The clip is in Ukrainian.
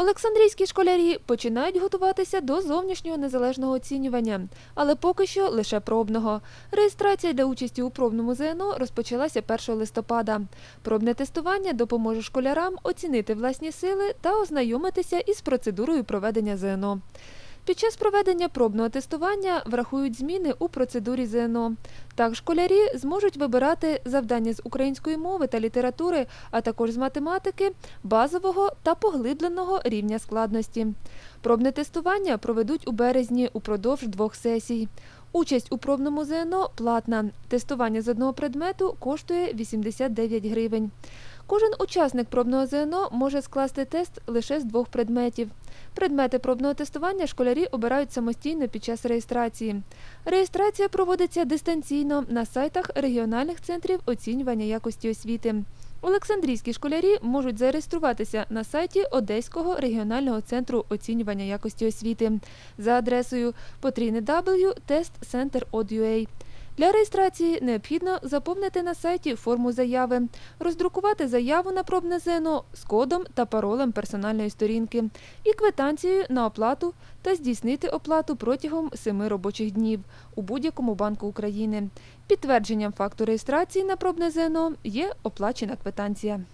Олександрійські школярі починають готуватися до зовнішнього незалежного оцінювання, але поки що лише пробного. Реєстрація для участі у пробному ЗНО розпочалася 1 листопада. Пробне тестування допоможе школярам оцінити власні сили та ознайомитися із процедурою проведення ЗНО. Під час проведення пробного тестування врахують зміни у процедурі ЗНО. Так, школярі зможуть вибирати завдання з української мови та літератури, а також з математики, базового та поглибленого рівня складності. Пробне тестування проведуть у березні упродовж двох сесій. Участь у пробному ЗНО платна. Тестування з одного предмету коштує 89 гривень. Кожен учасник пробного ЗНО може скласти тест лише з двох предметів. Предмети пробного тестування школярі обирають самостійно під час реєстрації. Реєстрація проводиться дистанційно на сайтах регіональних центрів оцінювання якості освіти. Олександрійські школярі можуть зареєструватися на сайті Одеського регіонального центру оцінювання якості освіти за адресою www.testcenter.od.ua. Для реєстрації необхідно заповнити на сайті форму заяви, роздрукувати заяву на пробне ЗНО з кодом та паролем персональної сторінки і квитанцією на оплату та здійснити оплату протягом семи робочих днів у будь-якому банку України. Підтвердженням факту реєстрації на пробне ЗНО є оплачена квитанція.